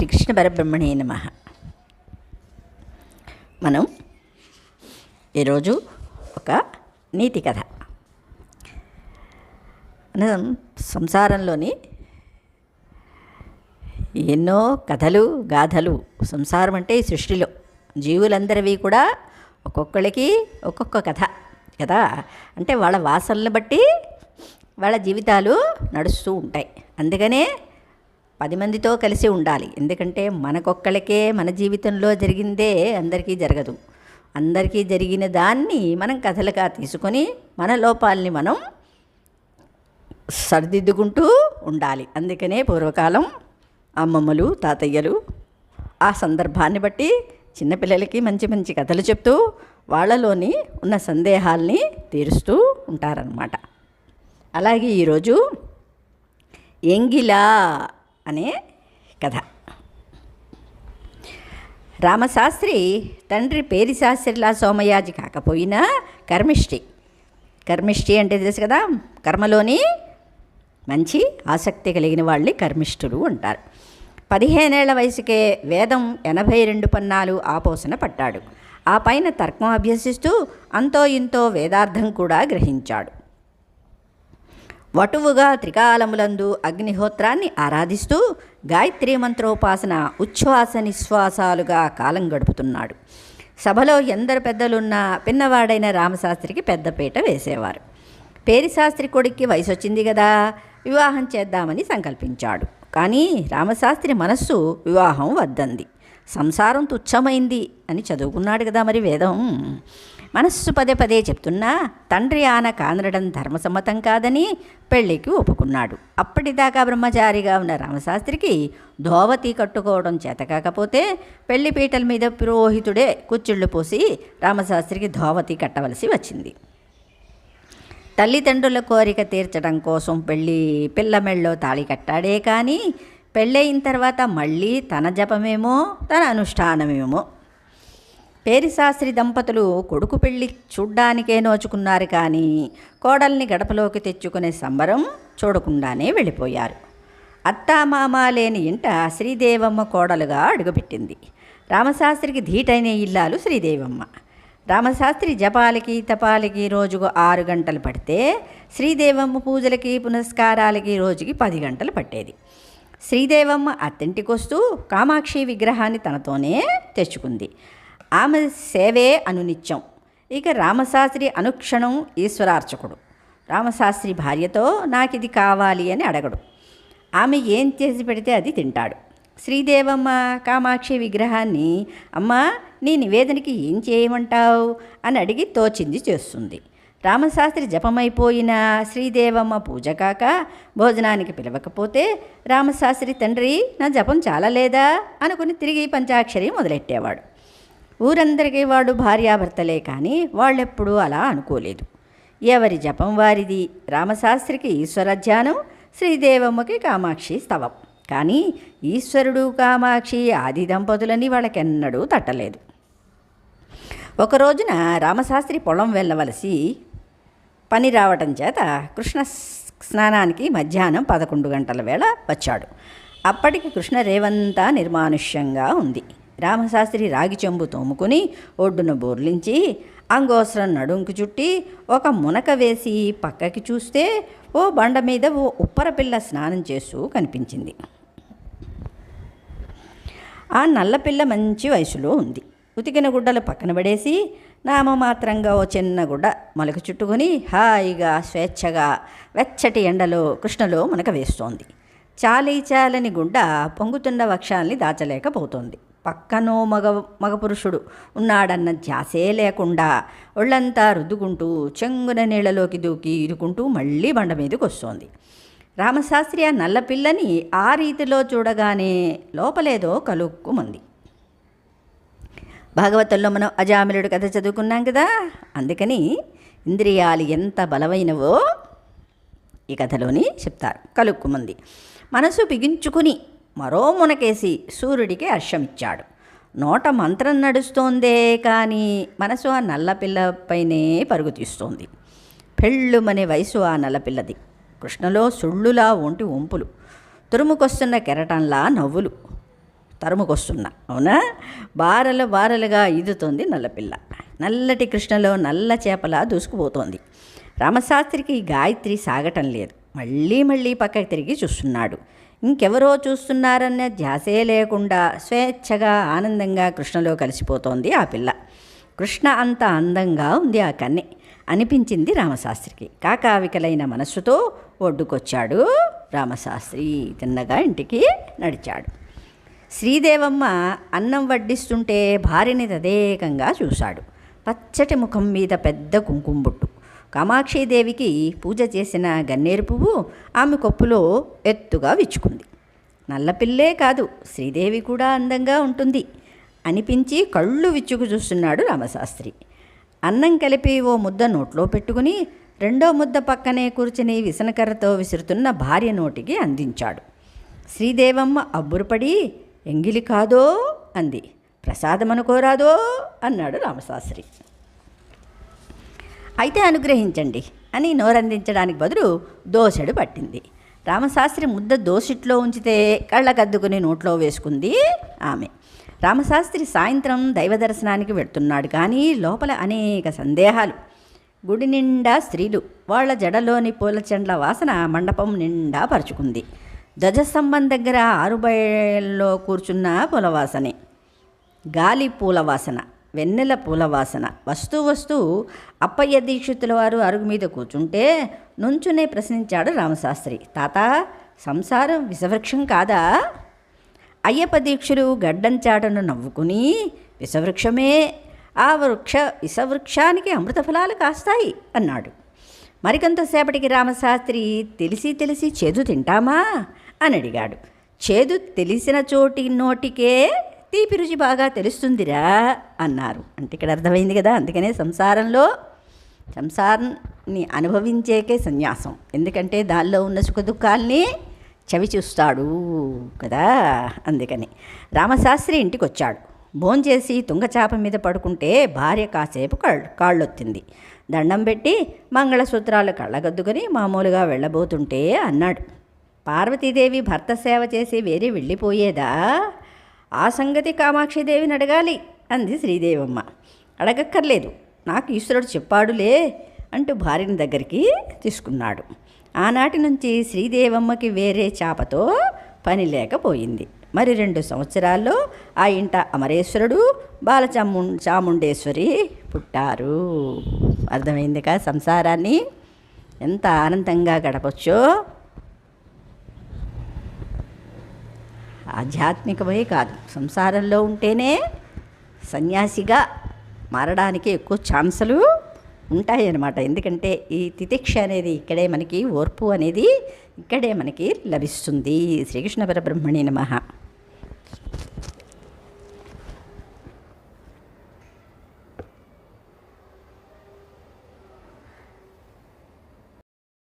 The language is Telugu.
శ్రీకృష్ణ పరబ్రహ్మణే నమ. మనం ఈరోజు ఒక నీతి కథ. మనం సంసారంలోని ఎన్నో కథలు గాథలు సంసారం అంటే ఈ సృష్టిలో జీవులందరివి కూడా ఒక్కొక్కరికి ఒక్కొక్క కథ కదా? అంటే వాళ్ళ వాసనలు బట్టి వాళ్ళ జీవితాలు నడుస్తూ ఉంటాయి. అందుకనే పది మందితో కలిసి ఉండాలి. ఎందుకంటే మనకొక్కళ్ళకే మన జీవితంలో జరిగిందే అందరికీ జరగదు. అందరికీ జరిగిన దాన్ని మనం కథలుగా తీసుకొని మన లోపాలని మనం సరిదిద్దుకుంటూ ఉండాలి. అందుకనే పూర్వకాలం అమ్మమ్మలు తాతయ్యలు ఆ సందర్భాన్ని బట్టి చిన్నపిల్లలకి మంచి మంచి కథలు చెప్తూ వాళ్ళలోని ఉన్న సందేహాల్ని తీరుస్తూ ఉంటారనమాట అలాగే ఈరోజు ఎంగిలా అనే కథ. రామశాస్త్రి తండ్రి పేరి శాస్త్రిలా సోమయాజి కాకపోయినా కర్మిష్టి కర్మిష్టి అంటే తెలుసు కదా కర్మలోని మంచి ఆసక్తి కలిగిన వాళ్ళని కర్మిష్ఠులు అంటారు. పదిహేనేళ్ళ వయసుకే వేదం ఎనభై రెండు పన్నాలు ఆపోసన పట్టాడు. ఆ పైన తర్కం అభ్యసిస్తూ అంతో ఇంతో వేదార్థం కూడా గ్రహించాడు. వటువుగా త్రికాలములందు అగ్నిహోత్రాన్ని ఆరాధిస్తూ గాయత్రీ మంత్రోపాసన ఉచ్ఛ్వాస నిశ్వాసాలుగా కాలం గడుపుతున్నాడు. సభలో ఎందరు పెద్దలున్నా పిన్నవాడైన రామశాస్త్రికి పెద్దపీట వేసేవారు. పేరిశాస్త్రి కొడుక్కి వయసు వచ్చింది కదా వివాహం చేద్దామని సంకల్పించాడు. కానీ రామశాస్త్రి మనస్సు వివాహం వద్దంది. సంసారం తుచ్చమైంది అని చదువుకున్నాడు కదా మరి వేదం. మనస్సు పదే పదే చెప్తున్నా తండ్రి ఆన కానరడం ధర్మసమ్మతం కాదని పెళ్ళికి ఒప్పుకున్నాడు. అప్పటిదాకా బ్రహ్మచారిగా ఉన్న రామశాస్త్రికి ధోవతి కట్టుకోవడం చేత కాకపోతే పెళ్ళి పీటల మీద పురోహితుడే కుచ్చిళ్ళు పోసి రామశాస్త్రికి ధోవతి కట్టవలసి వచ్చింది. తల్లిదండ్రుల కోరిక తీర్చడం కోసం పెళ్ళి పిల్ల మెళ్ళో తాళి కట్టాడే కానీ పెళ్ళయిన తర్వాత మళ్ళీ తన జపమేమో తన అనుష్ఠానమేమో పేరిశాస్త్రి దంపతులు కొడుకు పెళ్ళి చూడ్డానికే నోచుకున్నారు కానీ కోడల్ని గడపలోకి తెచ్చుకునే సంబరం చూడకుండానే వెళ్ళిపోయారు. అత్తామామ లేని ఇంట శ్రీదేవమ్మ కోడలుగా అడుగుపెట్టింది. రామశాస్త్రికి ధీటైన ఇల్లాలు శ్రీదేవమ్మ. రామశాస్త్రి జపాలకి తపాలకి రోజుకు ఆరు గంటలు పడితే శ్రీదేవమ్మ పూజలకి పునస్కారాలకి రోజుకి పది గంటలు పట్టేది. శ్రీదేవమ్మ అత్తింటికొస్తూ కామాక్షి విగ్రహాన్ని తనతోనే తెచ్చుకుంది. ఆమె సేవే అనునిత్యం. ఇక రామశాస్త్రి అనుక్షణం ఈశ్వరార్చకుడు. రామశాస్త్రి భార్యతో నాకు ఇది కావాలి అని అడగడు. ఆమె ఏం చేసి పెడితే అది తింటాడు. శ్రీదేవమ్మ కామాక్షి విగ్రహాన్ని అమ్మా నీ నివేదనకి ఏం చేయమంటావు? అని అడిగి తోచింది చేస్తుంది. రామశాస్త్రి జపమైపోయిన శ్రీదేవమ్మ పూజ కాక భోజనానికి పిలవకపోతే రామశాస్త్రి తండ్రి నా జపం చాలా లేదా అనుకుని తిరిగి పంచాక్షరి మొదలెట్టేవాడు. ఊరందరికీ వాడు భార్యాభర్తలే కానీ వాళ్ళెప్పుడూ అలా అనుకోలేదు. ఎవరి జపం వారిది? రామశాస్త్రికి ఈశ్వర ధ్యానం శ్రీదేవమ్మకి కామాక్షి స్తవం. కానీ ఈశ్వరుడు కామాక్షి ఆది దంపతులని వాళ్ళకెన్నడూ తట్టలేదు. ఒక రోజున రామశాస్త్రి పొలం వెళ్ళవలసి పని రావటం చేత కృష్ణ స్నానానికి మధ్యాహ్నం పదకొండు గంటల వేళ వచ్చాడు. అప్పటికి కృష్ణ రేవంతా నిర్మానుష్యంగా ఉంది. రామశాస్త్రి రాగి చెంబు తోముకుని ఒడ్డున బోర్లించి అంగోసరం నడుంకు చుట్టి ఒక మునక వేసి పక్కకి చూస్తే ఓ బండ మీద ఓ ఉప్పరపిల్ల స్నానం చేస్తూ కనిపించింది. ఆ నల్లపిల్ల మంచి వయసులో ఉంది. ఉతికిన గుడ్డలు పక్కన పడేసి నామమాత్రంగా ఓ చిన్న గుడ్డ మొలక చుట్టుకొని హాయిగా స్వేచ్ఛగా వెచ్చటి ఎండలో కృష్ణలో మునక వేస్తోంది. చాలీ చాలని గుడ్డ పొంగుతున్న వక్షాల్ని దాచలేకపోతోంది. పక్కనో మగ మగపురుషుడు ఉన్నాడన్న ధ్యాసే లేకుండా ఒళ్ళంతా రుద్దుకుంటూ చెంగున నీళ్ళలోకి దూకి ఇరుకుంటూ మళ్ళీ బండ మీదకి వస్తోంది. రామశాస్త్రి ఆ నల్లపిల్లని ఆ రీతిలో చూడగానే లోపలేదో కలుక్కుమంది. భాగవతంలో మనం అజామిలుడు కథ చదువుకున్నాం కదా అందుకని ఇంద్రియాలు ఎంత బలమైనవో ఈ కథలోని చెప్తారు. కలుక్కుమంది. మనసు బిగించుకుని మరో మునకేసి సూర్యుడికి అర్షమిచ్చాడు నోట మంత్రం నడుస్తోందే కానీ మనసు ఆ నల్లపిల్లపైనే పరుగు తీస్తోంది. పెళ్ళుమనే వయసు ఆ నల్లపిల్లది. కృష్ణలో సుళ్ళులా ఒంటి వంపులు తురుముకొస్తున్న కెరటంలా నవ్వులు. తరుముకొస్తున్న అవునా? బారలు బారలుగా ఈదుతోంది నల్లపిల్ల. నల్లటి కృష్ణలో నల్ల చేపలా దూసుకుపోతోంది. రామశాస్త్రికి గాయత్రి సాగటం లేదు. మళ్ళీ మళ్ళీ పక్కకి తిరిగి చూస్తున్నాడు. ఇంకెవరో చూస్తున్నారన్న ధ్యాసే లేకుండా స్వేచ్ఛగా ఆనందంగా కృష్ణలో కలిసిపోతోంది ఆ పిల్ల. కృష్ణ అంత అందంగా ఉంది ఆ కన్నె అనిపించింది రామశాస్త్రికి. కాకావికలైన మనస్సుతో ఒడ్డుకొచ్చాడు రామశాస్త్రి. తిన్నగా ఇంటికి నడిచాడు. శ్రీదేవమ్మ అన్నం వడ్డిస్తుంటే భార్యని తదేకంగా చూశాడు. పచ్చటి ముఖం మీద పెద్ద కుంకుమ బొట్టు కామాక్షీదేవికి పూజ చేసిన గన్నేరు పువ్వు ఆమె కొప్పులో ఎత్తుగా విచ్చుకుంది. నల్లపిల్లే కాదు శ్రీదేవి కూడా అందంగా ఉంటుంది అనిపించి కళ్ళు విచ్చుకు చూస్తున్నాడు రామశాస్త్రి. అన్నం కలిపి ఓ ముద్ద నోట్లో పెట్టుకుని రెండో ముద్ద పక్కనే కూర్చుని విసనకర్రతో విసురుతున్న భార్య నోటికి అందించాడు. శ్రీదేవమ్మ అబ్బురపడి ఎంగిలి కాదో? అంది. ప్రసాదం అనుకోరాదో అన్నాడు రామశాస్త్రి. అయితే అనుగ్రహించండి అని నోరందించడానికి బదులు దోశడు పట్టింది. రామశాస్త్రి ముద్ద దోసిట్లో ఉంచితే కళ్ళకద్దుకుని నోట్లో వేసుకుంది ఆమె. రామశాస్త్రి సాయంత్రం దైవ దర్శనానికి వెళ్తున్నాడు కానీ లోపల అనేక సందేహాలు. గుడి నిండా స్త్రీలు వాళ్ళ జడలోని పూల చెండ్ల వాసన మండపం నిండా పరుచుకుంది. ధ్వజస్తంభం దగ్గర ఆరుబయల్లో కూర్చున్న పూలవాసనే. గాలి పూల వాసన. వెన్నెల పూల వాసన. వస్తూ వస్తూ అప్పయ్య దీక్షితుల వారు అరుగు మీద కూర్చుంటే నుంచునే ప్రశ్నించాడు రామశాస్త్రి. తాత సంసారం విషవృక్షం కాదా? అయ్యప్ప దీక్షులు గడ్డంచాటను నవ్వుకుని విషవృక్షమే ఆ వృక్ష విషవృక్షానికి అమృత ఫలాలు కాస్తాయి అన్నాడు. మరికొంతసేపటికి రామశాస్త్రి తెలిసి తెలిసి చేదు తింటామా? అని అడిగాడు. చేదు తెలిసిన చోటి నోటికే తీపి రుచి బాగా తెలుస్తుందిరా అన్నారు. అంటే ఇక్కడ అర్థమైంది కదా అందుకనే సంసారంలో సంసారాన్ని అనుభవించేకే సన్యాసం. ఎందుకంటే దానిలో ఉన్న సుఖదుఖాల్ని చవి చూస్తాడు కదా అందుకని. రామశాస్త్రి ఇంటికి వచ్చాడు భోంచేసి తుంగచాప మీద పడుకుంటే భార్య కాసేపు కాళ్ళు కాళ్ళొత్తింది. దండం పెట్టి మంగళసూత్రాలు కళ్ళగద్దుకొని మామూలుగా వెళ్ళబోతుంటే అన్నాడు. పార్వతీదేవి భర్త సేవ చేసి వేరే వెళ్ళిపోయేదా? ఆ సంగతి కామాక్షిదేవిని అడగాలి అంది శ్రీదేవమ్మ. అడగక్కర్లేదు నాకు ఈశ్వరుడు చెప్పాడులే అంటూ భార్యని దగ్గరికి తీసుకున్నాడు. ఆనాటి నుంచి శ్రీదేవమ్మకి వేరే చాపతో పని లేకపోయింది. మరి రెండు సంవత్సరాల్లో ఆ ఇంట అమరేశ్వరుడు బాలచాము చాముండేశ్వరి పుట్టారు. అర్థమైందిగా సంసారాన్ని? ఎంత ఆనందంగా గడపచ్చో? ఆధ్యాత్మికమే కాదు. సంసారంలో ఉంటేనే సన్యాసిగా మారడానికి ఎక్కువ ఛాన్సులు ఉంటాయి అన్నమాట ఎందుకంటే ఈ తితిక్ష అనేది ఇక్కడే మనకి ఓర్పు అనేది ఇక్కడే మనకి లభిస్తుంది. శ్రీకృష్ణ పరబ్రహ్మణి నమః.